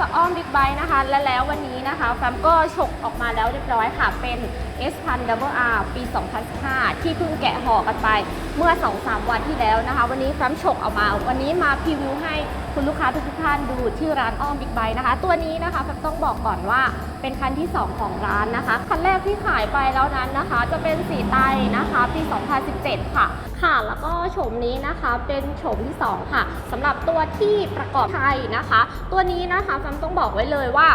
จะอ้อมบิ๊กไบค์นะคะ และแล้ววันนี้นะคะแฟมก็ฉกออกมาแล้วเรียบร้อยค่ะเป็น S 1 0 0 Double R ปี 2015 ที่เพิ่งแกะห่อกันไปเมื่อ 2-3 วันที่แล้วนะคะ วันนี้แฟมฉกออกมา วันนี้มาพรีวิวให้คุณลูกค้าทุกท่านดูที่ร้านอ้อมบิ๊กไบนะคะ ตัวนี้นะคะแฟมต้องบอกก่อนว่าเป็นคันที่ 2 ของร้านนะคะ คันแรกที่ขายไปแล้วนั้นนะคะ จะเป็นสีไตนะคะ ปี 2017 ค่ะค่ะแล้วก็โฉมนี้นะคะเป็นโฉมที่ 2 ค่ะสำหรับตัวที่ประกอบไทยนะคะ ตัวนี้นะคะแฟมต้องบอกไว้เลยว่า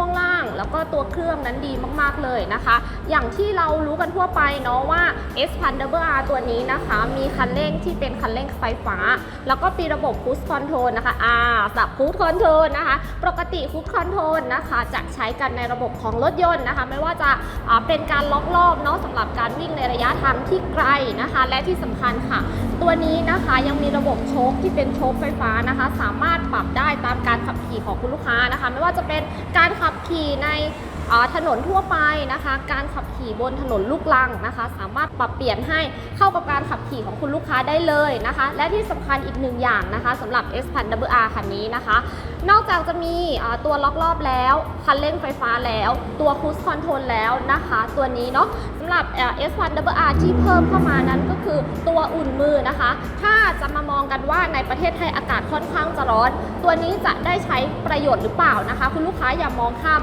ช่วงล่าง แล้วก็ตัวเครื่องนั้นดีมากๆเลยนะคะ อย่างที่เรารู้กันทั่วไปเนาะว่า S 1 0 0 Double R ตัวนี้นะคะ มีคันเร่งที่เป็นคันเร่งไฟฟ้า แล้วก็มีระบบ Cruise Control นะคะอ่าสับ Cruise Control นะคะ ปกติ Cruise Control นะคะจะใช้กันในระบบของรถยนต์นะคะ ไม่ว่าจะเป็นการล็อกรอบเนาะสำหรับการวิ่งในระยะทางที่ไกลนะคะ และที่สำคัญค่ะ ตัวนี้นะคะยังมีระบบโชคที่เป็นโชคไฟฟ้านะคะ สามารถปรับได้ตามการขับขี่ของคุณลูกค้านะคะ ไม่ว่าจะเป็นการขับขับขี่ใน ถนนทั่วไปนะคะ การขับขี่บนถนนลูกลังนะคะ สามารถปรับเปลี่ยนให้เข้ากับการขับขี่ของคุณลูกค้าได้เลยนะคะ และที่สำคัญอีกหนึ่งอย่างนะคะสำหรับ S 1 0 0 R คันนี้นะคะ นอกจากจะมีตัวล็อกรอบแล้ว คันเร่งไฟฟ้าแล้ว ตัวคู i คอนโทรลแล้วนะคะ ตัวนี้เนาะสำหรับเอ่อ S1 R ที่เพิ่มเข้ามานั้นก็คือตัวอุ่นมือนะคะ ถ้าจะมามองกันว่าในประเทศไทยอากาศค่อนข้างจะร้อน ตัวนี้จะได้ใช้ประโยชน์หรือเปล่านะคะ คุณลูกค้าอย่ามองข้าม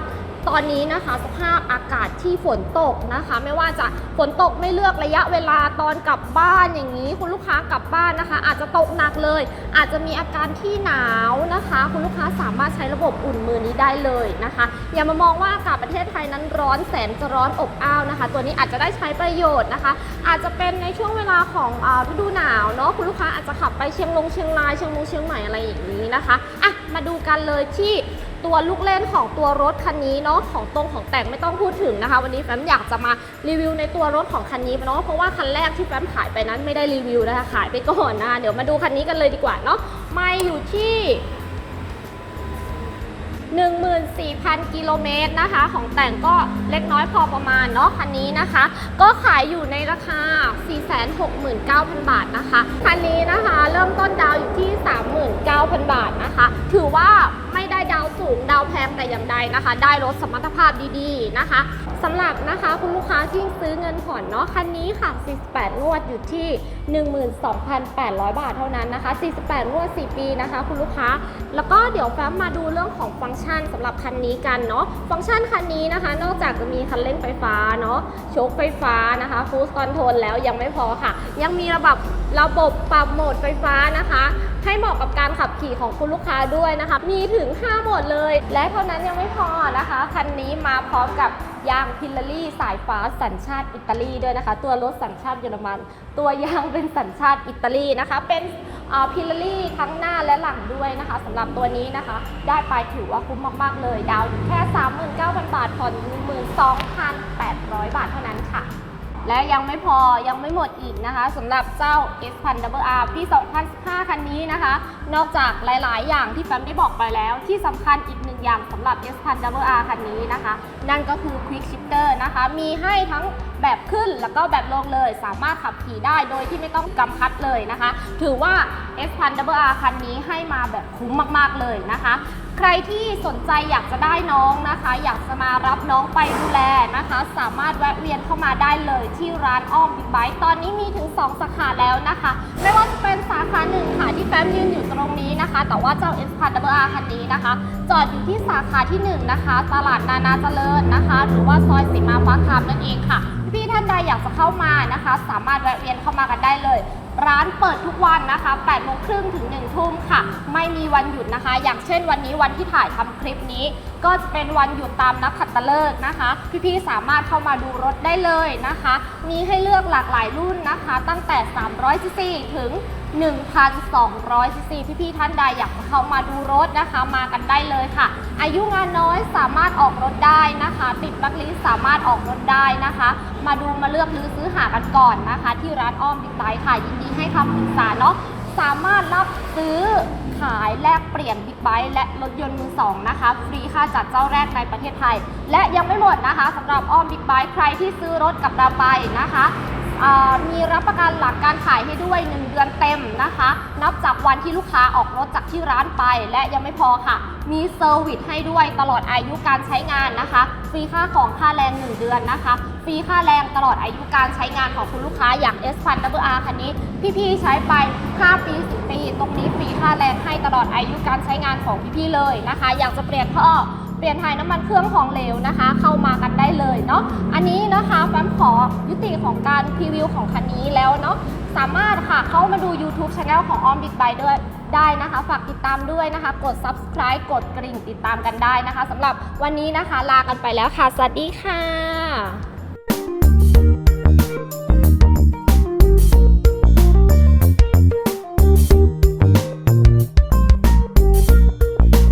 ตอนนี้นะคะสภาพอากาศที่ฝนตกนะคะ ไม่ว่าจะฝนตกไม่เลือกระยะเวลาตอนกลับบ้านอย่างนี้ คุณลูกค้ากลับบ้านนะคะ อาจจะตกหนักเลย อาจจะมีอาการที่หนาวนะคะ คุณลูกค้าสามารถใช้ระบบอุ่นมือนี้ได้เลยนะคะ อย่ามามองว่าอากาศประเทศไทยนั้นร้อนแสนจะร้อนอบอ้าวนะคะ ตัวนี้อาจจะได้ใช้ประโยชน์นะคะ อาจจะเป็นในช่วงเวลาของฤดูหนาวเนาะคุณลูกค้าอาจจะขับไปเชียงลงเชียงรายเชียงมงเชียงใหม่อะไรอย่างนี้นะคะอะมาดูกันเลยที่ ตัวลูกเล่นของตัวรถคันนี้เนาะของตรงของแต่งไม่ต้องพูดถึงนะคะ วันนี้แฟมอยากจะมารีวิวในตัวรถของคันนี้เนาะเพราะว่าคันแรกที่แฟมขายไปนั้นไม่ได้รีวิวนะคะขายไปก่อนนะะเดี๋ยวมาดูคันนี้กันเลยดีกว่าเนาะไม่อยู่ที่14,000 กิโลเมตรนะคะ ของแต่งก็เล็กน้อยพอประมาณเนาะคันนี้นะคะ ก็ขายอยู่ในราคา 469,000 บาทนะคะ คันนี้นะคะ เริ่มต้นดาวอยู่ที่ 39,000 บาทนะคะ ถือว่า สูงดาวแพงแต่อย่างใดนะคะ ได้รถสมรรถภาพดีๆนะคะสำหรับนะคะคุณลูกค้าที่ซื้อเงินผ่อนเนาะคันนี้ค่ะ 48 งวดอยู่ที่ 12,800 บาทเท่านั้นนะคะ 48 งวด 4 ปีนะคะ คุณลูกค้า แล้วก็เดี๋ยวแฟ้มมาดูเรื่องของฟังก์ชันสำหรับคันนี้กันเนาะฟังก์ชันคันนี้นะคะ นอกจากจะมีคันเร่งไฟฟ้าเนาะโชคไฟฟ้านะคะฟูสคอนโทรลแล้วยังไม่พอค่ะ ยังมีระบบระบบปรับโหมดไฟฟ้านะคะ ให้เหมาะกับการขับขี่ของคุณลูกค้าด้วยนะคะ มีถึง 5 โหมดเลยและเท่านั้นยังไม่พอนะคะ คันนี้มาพร้อมกับยางพิลลารี่สายฟ้าสัญชาติอิตาลีด้วยนะคะ ตัวรถสัญชาติเยอรมัน ตัวยางเป็นสัญชาติอิตาลีนะคะ เป็นพิลลารี่ทั้งหน้าและหลังด้วยนะคะสำหรับตัวนี้นะคะ ได้ไปถือว่าคุ้มมาก ๆ เลย ดาวอยู่แค่ 39,000 บาทผ่อน12,800 บาทเท่านั้นค่ะ และยังไม่พอยังไม่หมดอีกนะคะสำหรับเจ้า S 1 0 0 R ปี 2015 คันนี้นะคะ นอกจากหลาย ๆ อย่างที่แฟมได้บอกไปแล้ว ที่สำคัญอีกหนึ่งอย่างสำหรับ S 1 0 0 R คันนี้นะคะ นั่นก็คือ Quick Shifter นะคะ มีให้ทั้งแบบขึ้นแล้วก็แบบลงเลย สามารถขับขี่ได้โดยที่ไม่ต้องกำคัดเลยนะคะ ถือว่า S 1 0 0 R คันนี้ให้มาแบบคุ้มมาก ๆ เลยนะคะ ใครที่สนใจอยากจะได้น้องนะคะ อยากจะมารับน้องไปดูแลนะคะ สามารถแวะเวียนเข้ามาได้เลยที่ร้านอ้อมบิ๊กไบค์ตอนนี้มีถึง 2 สาขาแล้วนะคะ ไม่ว่าจะเป็นสาขาหนึ่งค่ะที่แฟมยืนอยู่ตรงนี้นะคะ แต่ว่าเจ้า S 1 0 0 R คันนี้นะคะ จอดอยู่ที่สาขาที่ 1 นะคะ ตลาดนานาเจริญนะคะ หรือว่าซอยสีมาฟ้าคามนั่นเองค่ะ พี่ท่านใดอยากจะเข้ามานะคะ สามารถแวะเวียนเข้ามากันได้เลย ร้านเปิดทุกวันนะคะ8โมงครึ่งถึง1ทุ่มค่ะ ไม่มีวันหยุดนะคะ อย่างเช่นวันนี้วันที่ถ่ายทำคลิปนี้ ก็จะเป็นวันหยุดตามนักขัตฤกษ์นะคะ พี่ๆสามารถเข้ามาดูรถได้เลยนะคะ มีให้เลือกหลากหลายรุ่นนะคะ ตั้งแต่ 300ซีถึง 1,200ซีซีพี่ๆท่านใดอยากเข้ามาดูรถนะคะ มากันได้เลยค่ะ อายุงานน้อยสามารถออกรถได้นะคะ ติดบัคลิสสามารถออกรถได้นะคะ มาดูมาเลือกหรือซื้อหากันก่อนนะคะ ที่ร้านอ้อมบิ๊กไบค์ค่ะ ยินดีให้คำปรึกษาเนาะสามารถรับซื้อายแลกเปลี่ยนบิ๊กไบค์และรถยนต์มือสองนะคะ ฟรีค่าจัดเจ้าแรกในประเทศไทย และยังไม่หมดนะคะสำหรับอ้อมบิ๊กไบค์ใครที่ซื้อรถกับเราไปนะคะมีรับประกันหลังการขายให้ด้วย 1 เดือนเต็มนะคะ นับจากวันที่ลูกค้าออกรถจากที่ร้านไป และยังไม่พอค่ะ มีเซอร์วิสให้ด้วยตลอดอายุการใช้งานนะคะ ฟรีค่าของค่าแรง 1 เดือนนะคะ ฟรีค่าแรงตลอดอายุการใช้งานของคุณลูกค้าอย่าง S 1 w R คันนี้ พี่ๆใช้ไป 5 ปี ดอายุการใช้งานของพี่ๆเลยนะคะ อยากจะเปลี่ยนท่อเปลี่ยนถ่ายน้ำมันเครื่องของเหลวนะคะ เข้ามากันได้เลยเนาะอันนี้นะคะแฟมขอยุติของการพรีวิวของคันนี้แล้วเนาะสามารถค่ะเข้ามาดู YouTube Channel ของออมบิ๊กไบด้วยได้นะคะ ฝากติดตามด้วยนะคะ กด subscribe กดกริ่งติดตามกันได้นะคะสำหรับวันนี้นะคะ ลากันไปแล้วค่ะ สวัสดีค่ะ